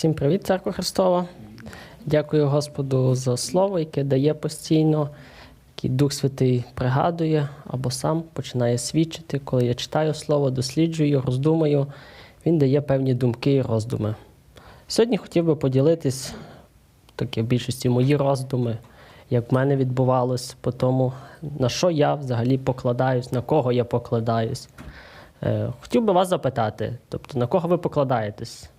Всім привіт, Церква Христова. Дякую Господу за слово, яке дає постійно, який Дух Святий пригадує або сам починає свідчити. Коли я читаю слово, досліджую, роздумаю, він дає певні думки і роздуми. Сьогодні хотів би поділитись, таке в більшості мої роздуми, як в мене відбувалось, по тому, на що я взагалі покладаюсь, на кого я покладаюсь. Е, Хотів би вас запитати, тобто на кого ви покладаєтесь?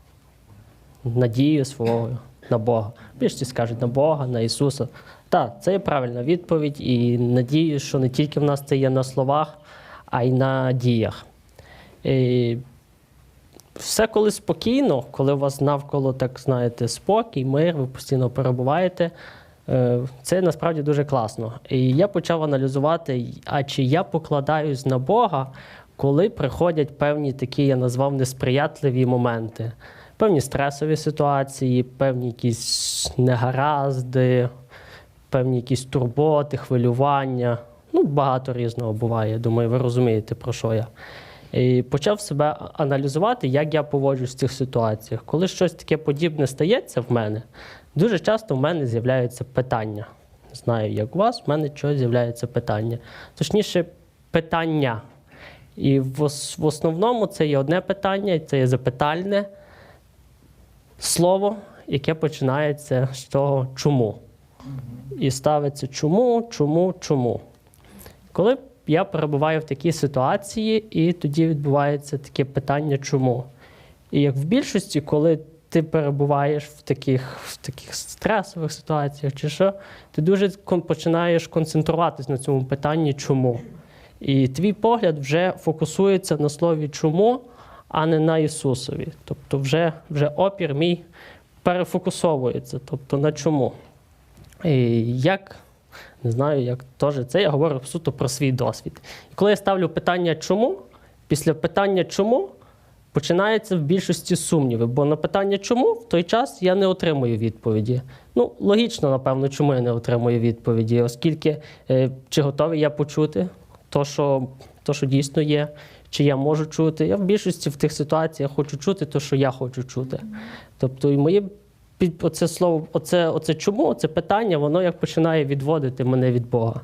Надію свого на Бога. Більшість скажуть на Бога, на Ісуса. Так, це є правильна відповідь, і надію, що не тільки в нас це є на словах, а й на діях. І все коли спокійно, коли у вас навколо, так знаєте, спокій, мир, ви постійно перебуваєте. е, Це насправді дуже класно. І я почав аналізувати, а чи я покладаюсь на Бога, коли приходять певні такі, я назвав несприятливі моменти певні стресові ситуації, певні якісь негаразди, певні якісь турботи, хвилювання. Ну, багато різного буває. Думаю, ви розумієте, про що я. І почав себе аналізувати, як я поводжусь в цих ситуаціях. Коли щось таке подібне стається в мене, дуже часто в мене з'являються питання. Не знаю, як у вас, в мене чогось з'являється питання. Точніше, питання. І в основному це є одне питання, це є запитальне слово, яке починається з того чому. І ставиться чому, чому, чому. Коли я перебуваю в такій ситуації, і тоді відбувається таке питання чому. І як в більшості, коли ти перебуваєш в таких, в таких стресових ситуаціях чи що, ти дуже починаєш концентруватись на цьому питанні чому. І твій погляд вже фокусується на слові чому, а не на Ісусові. Тобто, вже, вже опір мій перефокусовується. Тобто на чому. І як, не знаю, як теж це я говорю суто про свій досвід. І коли я ставлю питання чому, після питання чому починається в більшості сумніви. Бо на питання чому в той час я не отримую відповіді. Ну, логічно, напевно, чому я не отримую відповіді, оскільки е, чи готовий я почути то, що, то, що дійсно є, чи я можу чути. Я в більшості в тих ситуаціях хочу чути те, що я хочу чути. Тобто, і моє під оце слово, оце, оце чому, оце питання, воно як починає відводити мене від Бога.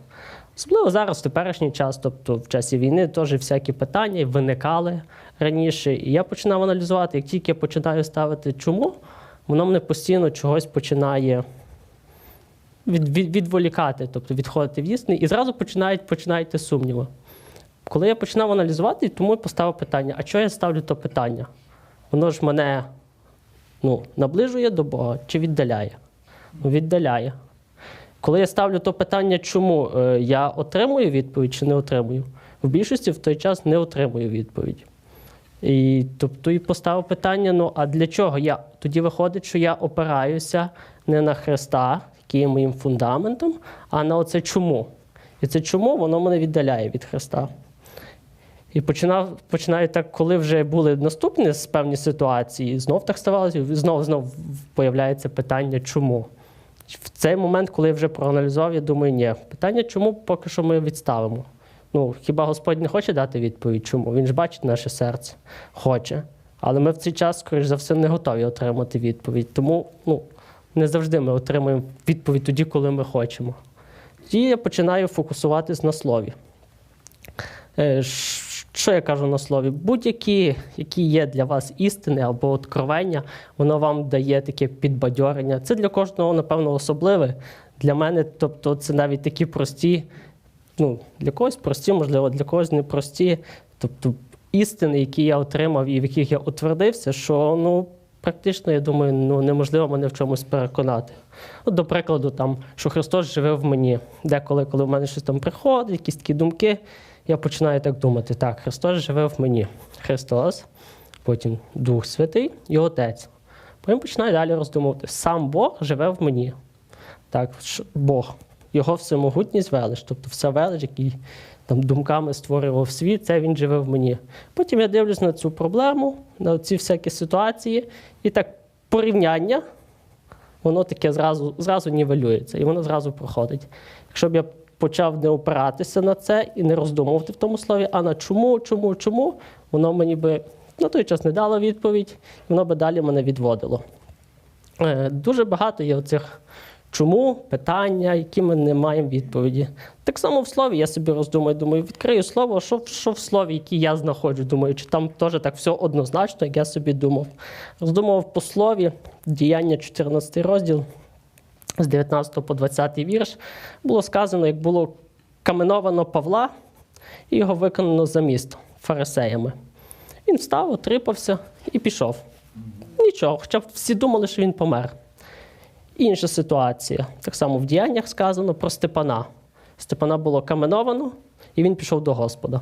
Особливо зараз, в теперішній час, тобто в часі війни, теж всякі питання виникали раніше. І я починав аналізувати, як тільки я починаю ставити чому, воно мене постійно чогось починає від, від, відволікати, тобто відходити в істини, і зразу починають, ті сумніви. Коли я починав аналізувати, тому я поставив питання: а чого я ставлю то питання? Воно ж мене ну, наближує до Бога чи віддаляє? Ну, віддаляє. Коли я ставлю то питання, чому е, я отримую відповідь чи не отримую, в більшості в той час не отримую відповідь. І тобто і поставив питання: ну а для чого я? Тоді виходить, що я опираюся не на Христа, який є моїм фундаментом, а на оце чому. І це чому воно мене віддаляє від Христа. І починав, починаю так, коли вже були наступні певні ситуації, знов так ставалося, і знов знов появляється питання, чому. В цей момент, коли я вже проаналізував, я думаю, ні, питання, чому поки що ми відставимо. Ну, хіба Господь не хоче дати відповідь, чому? Він ж бачить наше серце, хоче. Але ми в цей час, скоріш за все, не готові отримати відповідь. Тому ну, не завжди ми отримуємо відповідь тоді, коли ми хочемо. Тоді я починаю фокусуватись на слові. Що я кажу на слові? Будь-які, які є для вас істини або откровення, воно вам дає таке підбадьорення. Це для кожного, напевно, особливе. Для мене, тобто, це навіть такі прості, ну, для когось прості, можливо, для когось непрості. Тобто істини, які я отримав і в яких я утвердився, що ну, практично, я думаю, ну, неможливо мене в чомусь переконати. От, до прикладу, там, що Христос живе в мені. Деколи, коли в мене щось там приходить, якісь такі думки, я починаю так думати: так, Христос живе в мені. Христос, потім Дух Святий і Отець. Потім починаю далі роздумувати. Сам Бог живе в мені. Так, Бог, Його всемогутність велич, тобто вся велич, який там думками створював світ, це він живе в мені. Потім я дивлюсь на цю проблему, на ці всякі ситуації, і так порівняння, воно таке зразу, зразу нівелюється, і воно зразу проходить. Якщо б я почав не опиратися на це і не роздумувати в тому слові, а на чому, чому, чому, воно мені би на той час не дало відповідь, воно би далі мене відводило. е, дуже багато є оцих чому питання, які ми не маємо відповіді. Так само в слові я собі роздумаю, думаю, відкрию слово, що, що в слові, яке я знаходжу, думаю, чи там теж так все однозначно, як я собі думав. Роздумував по слові, діяння 14 розділ з 19 по 20 вірш. Було сказано, як було каменовано Павла і його виконано за місто фарисеями. Він встав, отрипався і пішов. Нічого, хоча всі думали, що він помер. Інша ситуація. Так само в діяннях сказано про Степана. Степана було каменовано, і він пішов до Господа.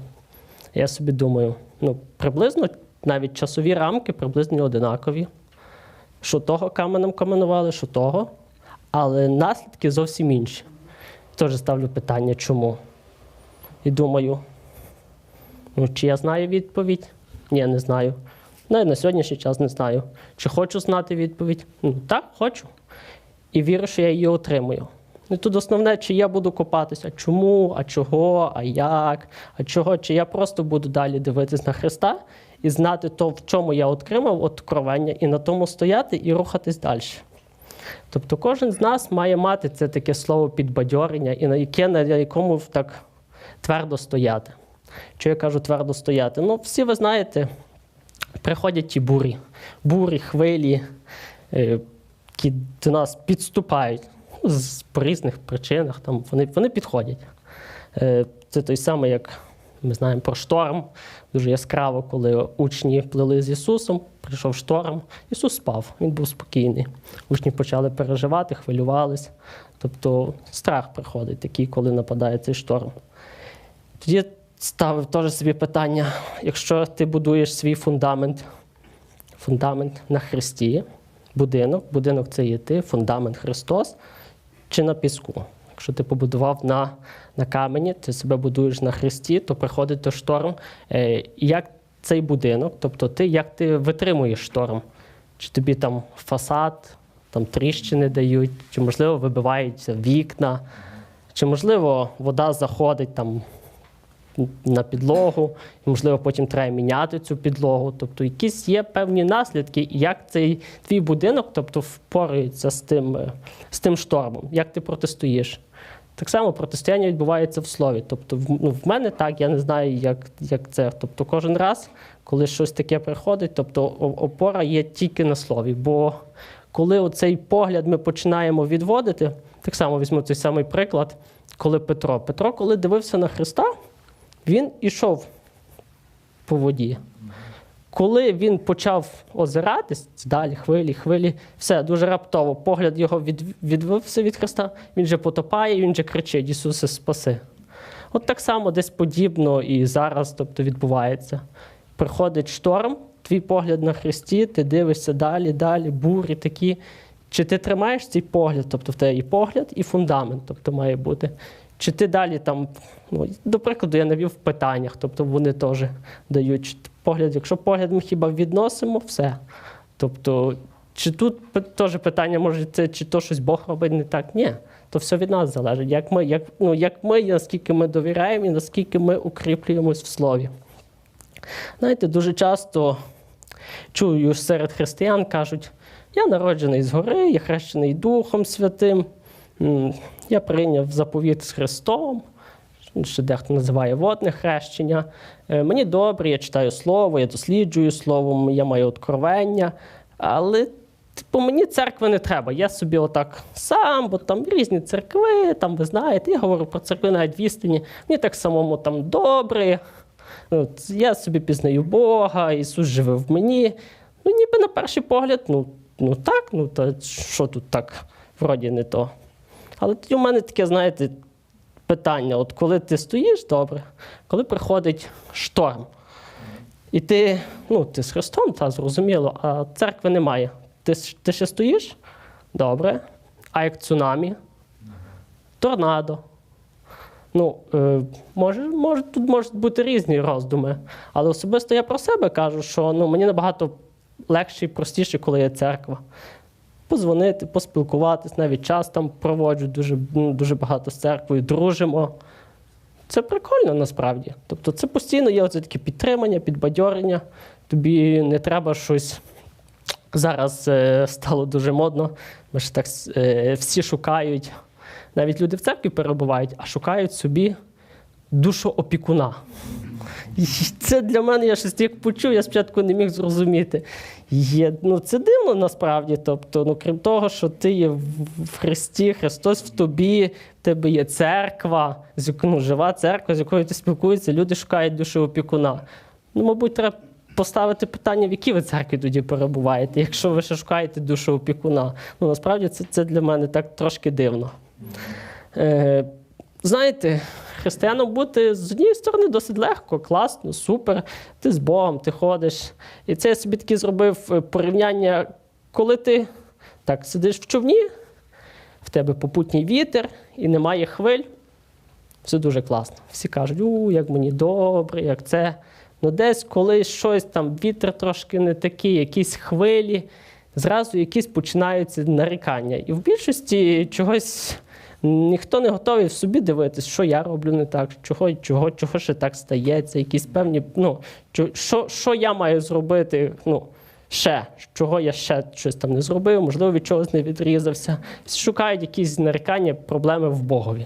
Я собі думаю, ну, приблизно навіть часові рамки приблизно одинакові. Що того каменем каменували, що того. Але наслідки зовсім інші. Теж ставлю питання, чому. І думаю, ну, чи я знаю відповідь? Ні, не знаю. Навіть на сьогоднішній час не знаю. Чи хочу знати відповідь? Ну, так, хочу. І вірю, що я її отримую. І тут основне, чи я буду копатися, чому, а чого, а як, а чого, чи я просто буду далі дивитись на Христа і знати то, в чому я отримав откровення, і на тому стояти і рухатись далі. Тобто кожен з нас має мати це таке слово підбадьорення, і на яке на якому так твердо стояти. Що я кажу твердо стояти? Ну, всі ви знаєте, приходять ті бурі, бурі, хвилі, е, які до нас підступають ну, з по різних причинах. Там вони, вони підходять. Е, Це той самий, як ми знаємо про шторм. Дуже яскраво, коли учні плили з Ісусом, прийшов шторм, Ісус спав, він був спокійний. Учні почали переживати, хвилювались. Тобто страх приходить такий, коли нападає цей шторм. Тоді ставив теж собі питання: якщо ти будуєш свій фундамент, фундамент на Христі, будинок, будинок це є ти, фундамент Христос, чи на піску. Якщо ти побудував на, на камені, ти себе будуєш на Христі, то приходить той шторм. Е, як цей будинок, тобто ти як ти витримуєш шторм? Чи тобі там фасад, там тріщини дають, чи можливо вибиваються вікна, чи можливо вода заходить там на підлогу, і, можливо, потім треба міняти цю підлогу. Тобто якісь є певні наслідки, як цей твій будинок тобто, впорається з тим, е, з тим штормом, як ти протистоїш. Так само протистояння відбувається в слові. Тобто, ну, в мене так, я не знаю, як, як це. Тобто, кожен раз, коли щось таке приходить, тобто опора є тільки на слові. Бо коли оцей погляд ми починаємо відводити, так само візьму цей самий приклад, коли Петро. Петро, коли дивився на Христа, він ішов по воді. Коли він почав озиратись, далі хвилі, хвилі, все дуже раптово, погляд його від, відвився від Христа, він же потопає, він же кричить: Ісусе, спаси. От так само десь подібно і зараз тобто, відбувається. Приходить шторм, твій погляд на Христі, ти дивишся далі, далі, бурі такі. Чи ти тримаєш цей погляд, тобто в тебе і погляд, і фундамент, тобто має бути. Чи ти далі там, ну, до прикладу, я навів в питаннях, тобто вони теж дають погляд. Якщо погляд ми хіба відносимо, все. Тобто, чи тут теж питання, може, це чи то щось Бог робить не так? Ні. То все від нас залежить. Як ми, як, ну, як ми, наскільки ми довіряємо, і наскільки ми укріплюємось в слові. Знаєте, дуже часто чую серед християн кажуть, я народжений згори, я хрещений Духом Святим, я прийняв заповіт з Христом, ще дехто називає водне хрещення. Е, Мені добре, я читаю слово, я досліджую слово, я маю откровення, але типу, мені церкви не треба. Я собі отак сам, бо там різні церкви, там ви знаєте, я говорю про церкви навіть в істині. Мені так самому там добре. От, я собі пізнаю Бога, Ісус живе в мені. Ну, ніби на перший погляд, ну, ну так, ну та що тут так вроді не то. Але тоді у мене таке, знаєте, питання: от коли ти стоїш добре, коли приходить шторм, і ти, ну, ти з Христом, та зрозуміло, а церкви немає. Ти, ти ще стоїш? Добре. А як цунамі? Торнадо. Ну, е, може, може, тут можуть бути різні роздуми, але особисто я про себе кажу, що ну, мені набагато легше і простіше, коли є церква. Позвонити, поспілкуватись, навіть час там проводжу дуже, ну, дуже багато з церквою, дружимо. Це прикольно насправді. Тобто це постійно є оце таке підтримання, підбадьорення. Тобі не треба щось Зараз е, стало дуже модно, бо ж так е, всі шукають, навіть люди в церкві перебувають, а шукають собі душу опікуна. І це для мене, я щось як почув, я спочатку не міг зрозуміти. Є, ну, це дивно насправді. Тобто, ну, крім того, що ти є в Христі, Христос в тобі, в тебе є церква, з ну, жива церква, з якою ти спілкуєшся, люди шукають душу опікуна. Ну, мабуть, треба поставити питання, в якій ви церкві тоді перебуваєте, якщо ви ще шукаєте душу опікуна. Ну, насправді це, це для мене так трошки дивно. Е, знаєте, християном бути з однієї сторони досить легко, класно, супер. Ти з Богом, ти ходиш. І це я собі таки зробив е, порівняння, коли ти так сидиш в човні, в тебе попутній вітер і немає хвиль. Все дуже класно. Всі кажуть, у, як мені добре, як це. Ну, десь колись щось там, вітер трошки не такий, якісь хвилі, зразу якісь починаються нарікання. І в більшості чогось ніхто не готовий в собі дивитись, що я роблю не так, чого, чого, чого ще так стається, якісь певні, ну, що, що я маю зробити, ну, ще, чого я ще щось там не зробив, можливо, від чогось не відрізався. Шукають якісь нарікання, проблеми в Богові.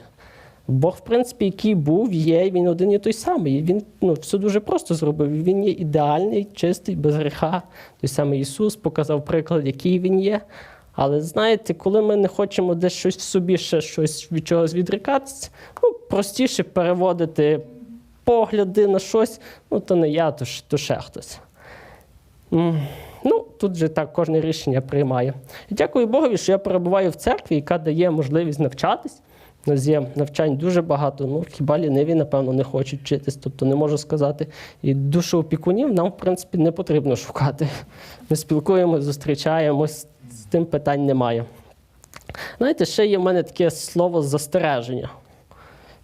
Бог, в принципі, який був, є, він один і той самий. Він ну, все дуже просто зробив. Він є ідеальний, чистий, без гріха. Той самий Ісус показав приклад, який він є. Але знаєте, коли ми не хочемо десь щось в собі ще щось від чогось відрікатися, ну, простіше переводити погляди на щось, ну то не я, то, то ще хтось. Ну, тут же так кожне рішення приймає. І дякую Богові, що я перебуваю в церкві, яка дає можливість навчатись. У нас є навчань дуже багато. Ну, хіба ліниві, напевно, не хочуть вчитись, тобто не можу сказати. І душу опікунів нам, в принципі, не потрібно шукати. Ми спілкуємося, зустрічаємось, тим питань немає. Знаєте, ще є в мене таке слово застереження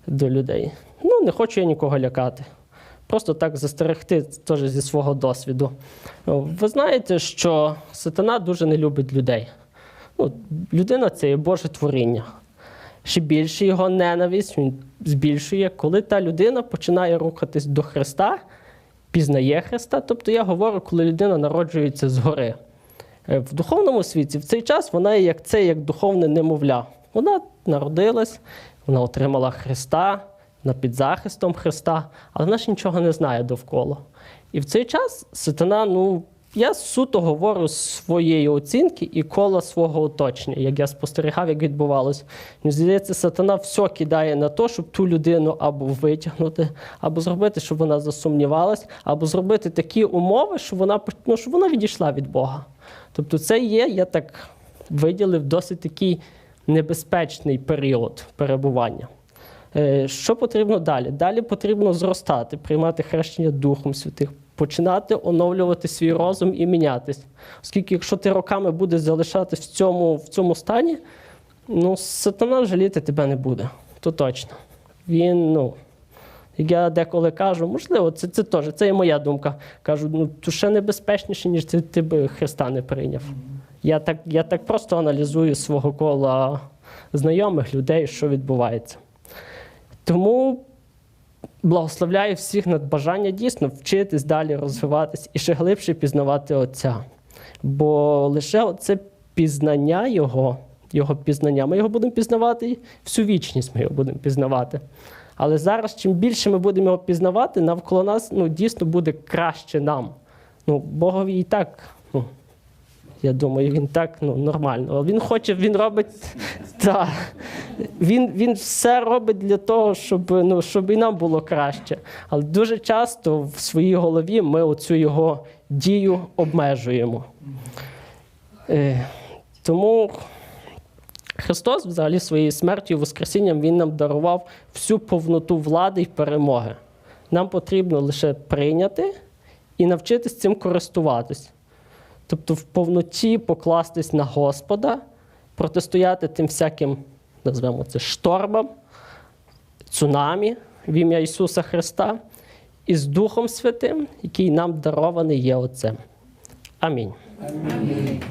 до людей. Ну, не хочу я нікого лякати. Просто так застерегти теж зі свого досвіду. Ви знаєте, що сатана дуже не любить людей. Ну, людина це є Боже творіння. Ще більше його ненависть він збільшує, коли та людина починає рухатись до Христа, пізнає Христа. Тобто я говорю, коли людина народжується згори. Е, В духовному світі в цей час вона є як це, як духовне немовля. Вона народилась, вона отримала Христа, вона під захистом Христа, але вона ж нічого не знає довкола. І в цей час сатана, ну, я суто говорю з своєї оцінки і кола свого оточення, як я спостерігав, як відбувалося. Мені здається, сатана все кидає на те, щоб ту людину або витягнути, або зробити, щоб вона засумнівалась, або зробити такі умови, щоб вона, ну, щоб вона відійшла від Бога. Тобто, це є, я так виділив, досить такий небезпечний період перебування. Е, Що потрібно далі? Далі потрібно зростати, приймати хрещення Духом Святих, починати оновлювати свій розум і мінятись. Оскільки, якщо ти роками будеш залишатись в цьому, в цьому стані, ну, сатана жаліти тебе не буде. То точно. Він, ну, я деколи кажу, можливо, це, це теж, це є моя думка. Кажу, ну, то ще небезпечніше, ніж ти, ти би Христа не прийняв. Я так, я так просто аналізую свого кола знайомих людей, що відбувається. Тому благословляю всіх над бажання дійсно вчитись далі розвиватись і ще глибше пізнавати Отця. Бо лише оце пізнання Його, Його пізнання, ми його будемо пізнавати всю вічність ми його будемо пізнавати. Але зараз, чим більше ми будемо його пізнавати, навколо нас ну, дійсно буде краще нам. Ну, Богові і так, ну, я думаю, він так ну, нормально. Він хоче, він робить. Та, він, він все робить для того, щоб, ну, щоб і нам було краще. Але дуже часто в своїй голові ми оцю його дію обмежуємо. Е, тому Христос взагалі своєю смертю Воскресінням Він нам дарував всю повноту влади і перемоги. Нам потрібно лише прийняти і навчитись цим користуватись. Тобто в повноті покластись на Господа, протистояти тим всяким, назвемо це, штормам, цунамі в ім'я Ісуса Христа і з Духом Святим, який нам дарований є Отцем. Амінь. Амінь.